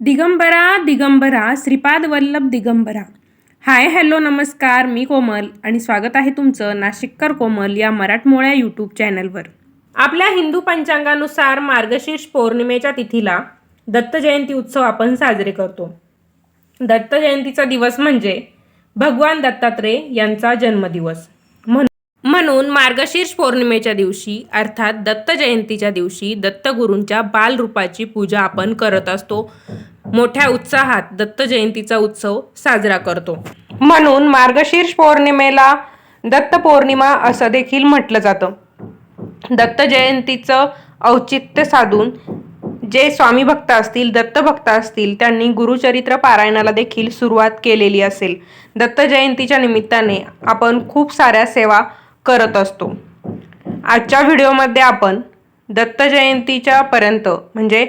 Digambara Digambara Shripad Vallabh Digambara. Hi hello नमस्कार मी कोमल आणि स्वागत आहे तुमचं नाशिककर कोमल या मराठमोळ्या यूट्यूब चॅनलवर. आपल्या हिंदू पंचांगानुसार मार्गशीर्ष पौर्णिमेच्या तिथीला दत्त जयंती उत्सव आपण साजरे करतो. दत्त जयंतीचा दिवस म्हणजे भगवान दत्तात्रेय यांचा जन्मदिवस. म्हणून मार्गशीर्ष पौर्णिमेच्या दिवशी अर्थात दत्त जयंतीच्या दिवशी दत्तगुरूंच्या बालरूपाची पूजा आपण करत असतो. मोठ्या उत्साहात दत्त जयंतीचा उत्सव साजरा करतो. म्हणून मार्गशीर्ष पौर्णिमेला दत्त पौर्णिमा असं देखील म्हटलं जातं. दत्त जयंतीचं औचित्य साधून जे स्वामी भक्त असतील दत्तभक्त असतील त्यांनी गुरुचरित्र पारायणाला देखील सुरुवात केलेली असेल. दत्त जयंतीच्या निमित्ताने आपण खूप साऱ्या सेवा करत असतो. आजच्या व्हिडिओमध्ये आपण दत्त जयंतीच्या पर्यंत म्हणजे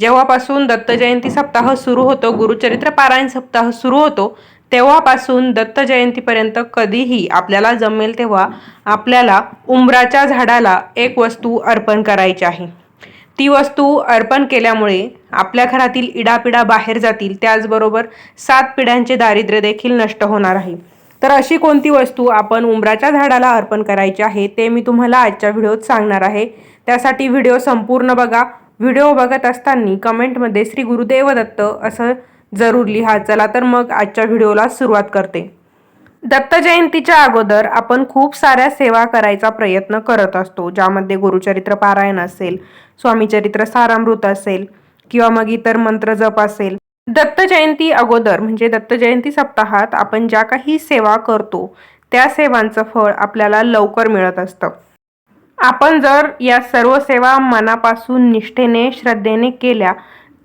जेव्हापासून दत्त जयंती सप्ताह सुरू होतो गुरुचरित्र पारायण सप्ताह सुरू होतो तेव्हापासून दत्त जयंतीपर्यंत कधीही आपल्याला जमेल तेव्हा आपल्याला उंबराच्या झाडाला एक वस्तू अर्पण करायची आहे. ती वस्तू अर्पण केल्यामुळे आपल्या घरातील इडापिडा बाहेर जातील त्याचबरोबर सात पिढ्यांचे दारिद्र्य देखील नष्ट होणार आहे. तर अशी कोणती वस्तू आपण उंबराच्या झाडाला अर्पण करायची आहे ते मी तुम्हाला आजच्या व्हिडिओत सांगणार आहे. त्यासाठी व्हिडिओ संपूर्ण बघा. व्हिडिओ बघत असताना कमेंटमध्ये श्री गुरुदेव दत्त असं जरूर लिहा. चला तर मग आजच्या व्हिडिओला सुरुवात करते. दत्त जयंतीच्या अगोदर आपण खूप साऱ्या सेवा करायचा प्रयत्न करत असतो. ज्यामध्ये गुरुचरित्र पारायण असेल स्वामीचरित्र सारामृत असेल किंवा मग इतर मंत्र जप असेल. दत्त जयंती अगोदर म्हणजे दत्त जयंती सप्ताहात आपण ज्या काही सेवा करतो त्या सेवांचं फळ आपल्याला लवकर मिळत असतं. आपण जर या सर्व सेवा मनापासून निष्ठेने श्रद्धेने केल्या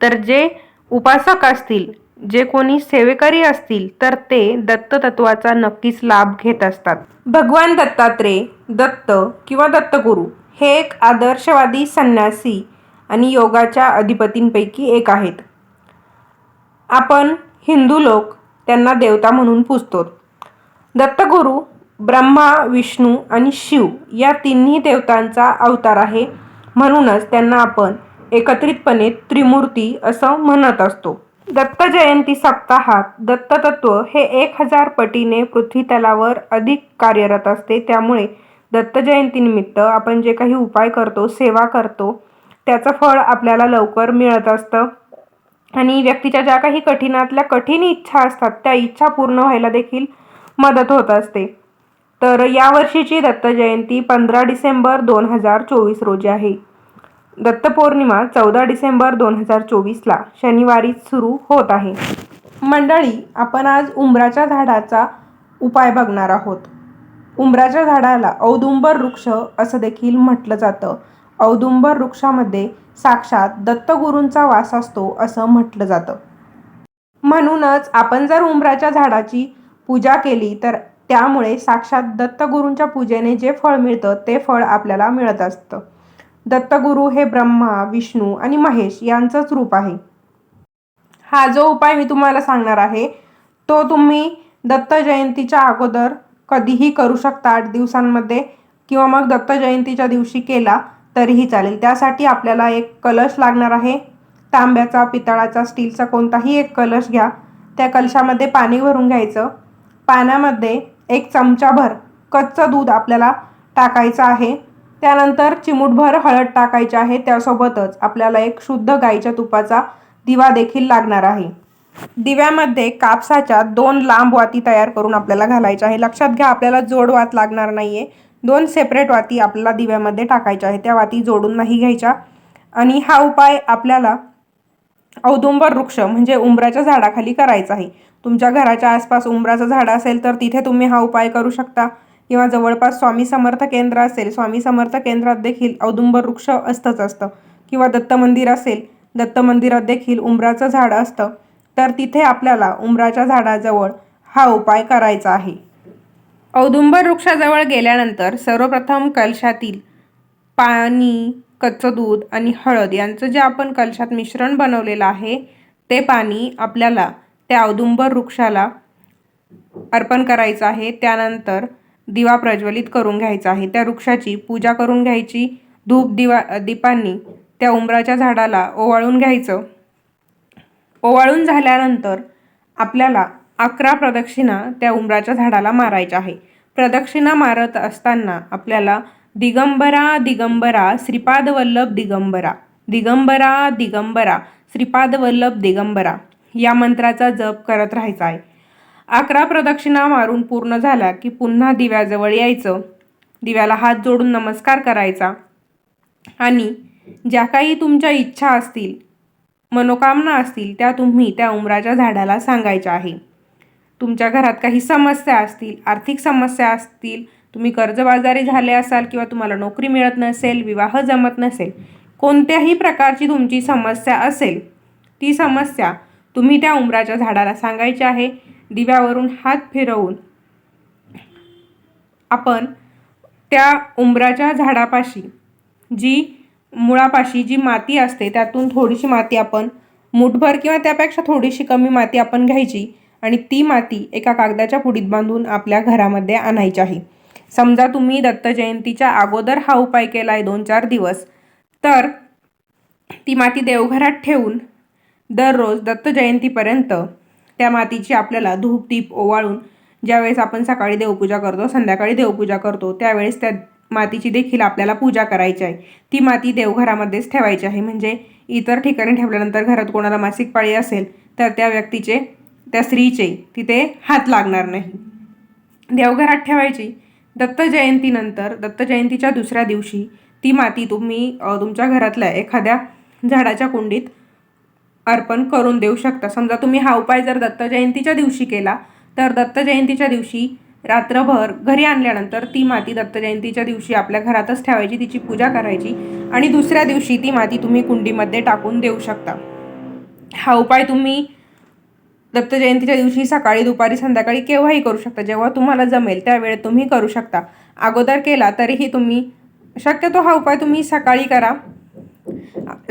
तर जे उपासक असतील जे कोणी सेवेकरी असतील तर ते दत्त तत्वाचा नक्कीच लाभ घेत असतात. भगवान दत्तात्रेय दत्त किंवा दत्तगुरू हे एक आदर्शवादी संन्यासी आणि योगाच्या अधिपतींपैकी एक आहेत. आपण हिंदू लोक त्यांना देवता म्हणून पूजतो. दत्तगुरू ब्रह्मा विष्णू आणि शिव या तिन्ही देवतांचा अवतार आहे. म्हणूनच त्यांना आपण एकत्रितपणे त्रिमूर्ती असं म्हणत असतो. दत्त जयंती सप्ताहात दत्ततत्व हे एक हजार पटीने पृथ्वी तलावर अधिक कार्यरत असते. त्यामुळे दत्त जयंतीनिमित्त आपण जे काही उपाय करतो सेवा करतो त्याचं फळ आपल्याला लवकर मिळत असतं. आणि व्यक्तीच्या ज्या काही कठीणातल्या कठीण इच्छा असतात त्या इच्छा पूर्ण व्हायला देखील मदत होत असते. तर यावर्षीची दत्त जयंती पंधरा डिसेंबर दोन हजार चोवीस रोजी आहे. दत्तपौर्णिमा चौदा डिसेंबर दोन हजार चोवीसला शनिवारी सुरू होत आहे. मंडळी आपण आज उंबराच्या झाडाचा उपाय बघणार आहोत. उंबराच्या झाडाला औदुंबर वृक्ष असं देखील म्हटलं जातं. औदुंबर वृक्षामध्ये साक्षात दत्तगुरूंचा वास असतो असं म्हटलं जातं. म्हणूनच आपण जर उंबराच्या झाडाची पूजा केली तर त्यामुळे साक्षात दत्तगुरूंच्या पूजेने जे फळ मिळतं ते फळ आपल्याला मिळत असतं. दत्तगुरू हे ब्रह्मा विष्णू आणि महेश यांचंच रूप आहे. हा जो उपाय मी तुम्हाला सांगणार आहे तो तुम्ही दत्त जयंतीच्या अगोदर कधीही करू शकता आठ दिवसांमध्ये किंवा मग दत्त जयंतीच्या दिवशी केला तरीही चालेल. त्यासाठी आपल्याला एक कलश लागणार आहे. तांब्याचा पितळाचा स्टीलचा कोणताही एक कलश घ्या. त्या कलशामध्ये पाणी भरून घ्यायचं. पाण्यामध्ये एक चमचाभर कच्चं दूध आपल्याला टाकायचं आहे. त्यानंतर चिमूटभर हळद टाकायची आहे. त्यासोबतच आपल्याला एक शुद्ध गाईच्या तुपाचा दिवा देखील लागणार आहे. दिव्यामध्ये कापसाच्या दोन लांब वाती तयार करून आपल्याला घालायच्या आहे. लक्षात घ्या आपल्याला जोड वात लागणार नाही आहे दोन सेपरेट वाती आपल्याला दिव्यामध्ये टाकायच्या आहे त्या वाती जोडून नाही घ्यायच्या. आणि हा उपाय आपल्याला औदुंबर वृक्ष म्हणजे उंबराच्या झाडाखाली करायचा आहे. तुमच्या घराच्या आसपास उंबराचं झाड असेल तर तिथे तुम्ही हा उपाय करू शकता. किंवा जवळपास स्वामी समर्थ केंद्र असेल स्वामी समर्थ केंद्रात देखील औदुंबर वृक्ष असतंच असतं. किंवा दत्त मंदिर असेल दत्त मंदिरात देखील उंबराचं झाड असतं. तर तिथे आपल्याला उंबराच्या झाडाजवळ हा उपाय करायचा आहे. औदुंबर वृक्षाजवळ गेल्यानंतर सर्वप्रथम कलशातील पाणी कच्चं दूध आणि हळद यांचं जे आपण कलशात मिश्रण बनवलेलं आहे ते पाणी आपल्याला त्या औदुंबर वृक्षाला अर्पण करायचं आहे. त्यानंतर दिवा प्रज्वलित करून घ्यायचा आहे. त्या वृक्षाची पूजा करून घ्यायची. धूप दिवा दीपांनी त्या उंबराच्या झाडाला ओवाळून घ्यायचं. ओवाळून झाल्यानंतर आपल्याला अकरा प्रदक्षिणा त्या उंबराच्या झाडाला मारायच्या आहे. प्रदक्षिणा मारत असताना आपल्याला दिगंबरा दिगंबरा श्रीपाद वल्लभ दिगंबरा दिगंबरा दिगंबरा श्रीपाद वल्लभ दिगंबरा या मंत्राचा जप करत राहायचा आहे. अकरा प्रदक्षिणा मारून पूर्ण झाला की पुन्हा दिव्याजवळ यायचं. दिव्याला हात जोडून नमस्कार करायचा. आणि ज्या काही तुमच्या इच्छा असतील मनोकामना असतील त्या तुम्ही त्या उमराच्या झाडाला सांगायच्या आहे. तुमच्या घरात काही समस्या असतील आर्थिक समस्या असतील तुम्ही कर्जबाजारी झाले असाल किंवा तुम्हाला नोकरी मिळत नसेल विवाह जमत नसेल कोणत्याही प्रकारची तुमची समस्या असेल ती समस्या तुम्ही त्या उमराच्या झाडाला सांगायची आहे. दिव्यावरून हात फिरवून आपण त्या उंबराच्या झाडापाशी जी मुळापाशी जी माती असते त्यातून थोडीशी माती आपण मुठभर किंवा त्यापेक्षा थोडीशी कमी माती आपण घ्यायची. आणि ती माती एका कागदाच्या पुडीत बांधून आपल्या घरामध्ये आणायची आहे. समजा तुम्ही दत्त जयंतीच्या अगोदर हा उपाय केला आहे दोन चार दिवस तर ती माती देवघरात ठेवून दररोज दत्त जयंतीपर्यंत त्या मातीची आपल्याला धूप दीप ओवाळून ज्यावेळेस आपण सकाळी देवपूजा करतो संध्याकाळी देवपूजा करतो त्यावेळेस त्या मातीची देखील आपल्याला पूजा करायची आहे. ती माती देवघरामध्येच ठेवायची आहे. म्हणजे इतर ठिकाणी ठेवल्यानंतर घरात कोणाला मासिक पाळी असेल तर त्या व्यक्तीचे त्या स्त्रीचे तिथे हात लागणार नाही. देवघरात ठेवायची. दत्त जयंतीनंतर दत्त जयंतीच्या दुसऱ्या दिवशी ती माती तुम्ही तुमच्या घरातल्या एखाद्या झाडाच्या कुंडीत अर्पण करून देऊ शकता. समजा तुम्ही हा उपाय जर दत्त जयंतीच्या दिवशी केला तर दत्त जयंतीच्या दिवशी रात्रभर घरी आणल्यानंतर ती माती दत्त जयंतीच्या दिवशी आपल्या घरातच ठेवायची तिची पूजा करायची आणि दुसऱ्या दिवशी ती माती तुम्ही कुंडीमध्ये टाकून देऊ शकता. हा उपाय तुम्ही दत्त जयंतीच्या दिवशी सकाळी दुपारी संध्याकाळी केव्हाही करू शकता. जेव्हा तुम्हाला जमेल त्यावेळेत तुम्ही करू शकता. अगोदर केला तरीही तुम्ही शक्यतो हा उपाय तुम्ही सकाळी करा.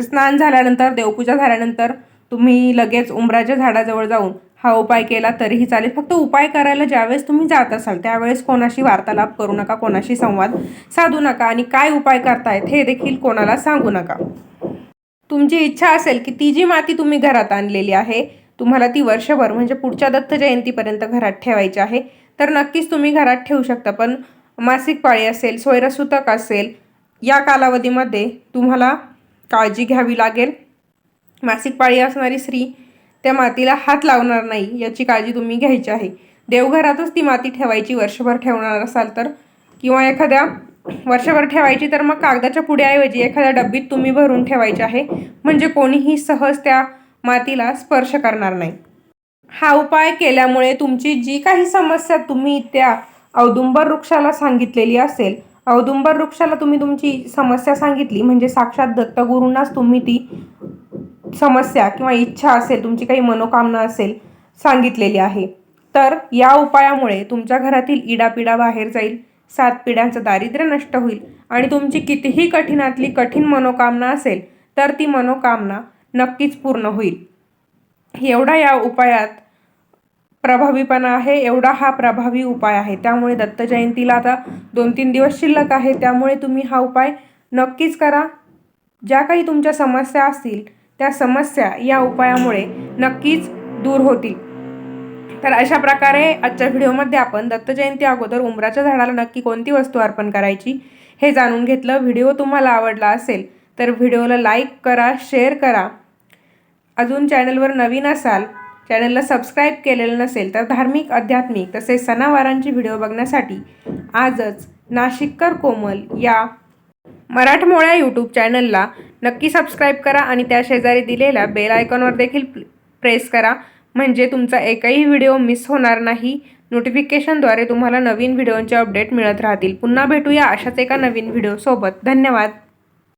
स्नान झाल्यानंतर देवपूजा झाल्यानंतर तुम्ही लगेच उंबराच्या झाडाजवळ जाऊन हा उपाय केला तरीही चालेल. फक्त उपाय करायला ज्यावेळेस तुम्ही जात असाल त्यावेळेस कोणाशी वार्तालाप करू नका कोणाशी संवाद साधू नका आणि काय उपाय करतायत हे देखील कोणाला सांगू नका. तुमची इच्छा असेल की ती जी माती तुम्ही घरात आणलेली आहे तुम्हाला ती वर्षभर म्हणजे पुढच्या दत्त जयंतीपर्यंत घरात ठेवायची आहे. तर नक्कीच तुम्ही घरात ठेवू शकता पण मासिक पाळी असेल सोयरसुतक असेल या कालावधीमध्ये तुम्हाला काळजी घ्यावी लागेल. मासिक पाळी असणारी स्त्री त्या मातीला हात लावणार नाही याची काळजी तुम्ही घ्यायची आहे. देवघरातच ती माती ठेवायची वर्षभर ठेवणार असाल तर. किंवा एखाद्या वर्षभर ठेवायची तर मग कागदाच्या पुढ्याऐवजी एखाद्या डब्बीत तुम्ही भरून ठेवायची आहे. म्हणजे कोणीही सहज त्या मातीला स्पर्श करणार नाही. हा उपाय केल्यामुळे तुमची जी काही समस्या तुम्ही त्या औदुंबर वृक्षाला सांगितलेली असेल औदुंबर वृक्षाला तुम्ही तुमची समस्या सांगितली म्हणजे साक्षात दत्तगुरूंनाच तुम्ही ती समस्या किंवा इच्छा असेल तुमची काही मनोकामना असेल सांगितलेली आहे. तर या उपायामुळे तुमच्या घरातील इडापिडा बाहेर जाईल सात पिढ्यांचं दारिद्र्य नष्ट होईल आणि तुमची कितीही कठीणातली कठीण मनोकामना असेल तर ती मनोकामना नक्कीच पूर्ण होईल. एवढा या उपायात प्रभावीपणा आहे एवढा हा प्रभावी उपाय आहे. त्यामुळे दत्त जयंतीला आता दोन तीन दिवस शिल्लक आहे. त्यामुळे तुम्ही हा उपाय नक्कीच करा. ज्या काही तुमच्या समस्या असतील त्या समस्या या उपायामुळे नक्कीच दूर होतील. तर अशा प्रकारे आजच्या व्हिडिओमध्ये आपण दत्त जयंती अगोदर उमराच्या झाडाला नक्की कोणती वस्तू अर्पण करायची हे जाणून घेतलं. व्हिडिओ तुम्हाला आवडला असेल तर व्हिडिओला लाईक करा शेअर करा. अजून चॅनलवर नवीन असाल चॅनलला सबस्क्राईब केलेलं नसेल तर धार्मिक आध्यात्मिक तसेच सणावारांची व्हिडिओ बघण्यासाठी आजच नाशिककर कोमल या मराठमोळ्या यूट्यूब चॅनलला नक्की सबस्क्राईब करा आणि त्या शेजारी दिलेल्या बेल आयकॉनवर देखील प्रेस करा. म्हणजे तुमचा एकही व्हिडिओ मिस होणार नाही. नोटिफिकेशनद्वारे तुम्हाला नवीन व्हिडिओचे अपडेट मिळत राहतील. पुन्हा भेटूया अशाच एका नवीन व्हिडिओसोबत. धन्यवाद.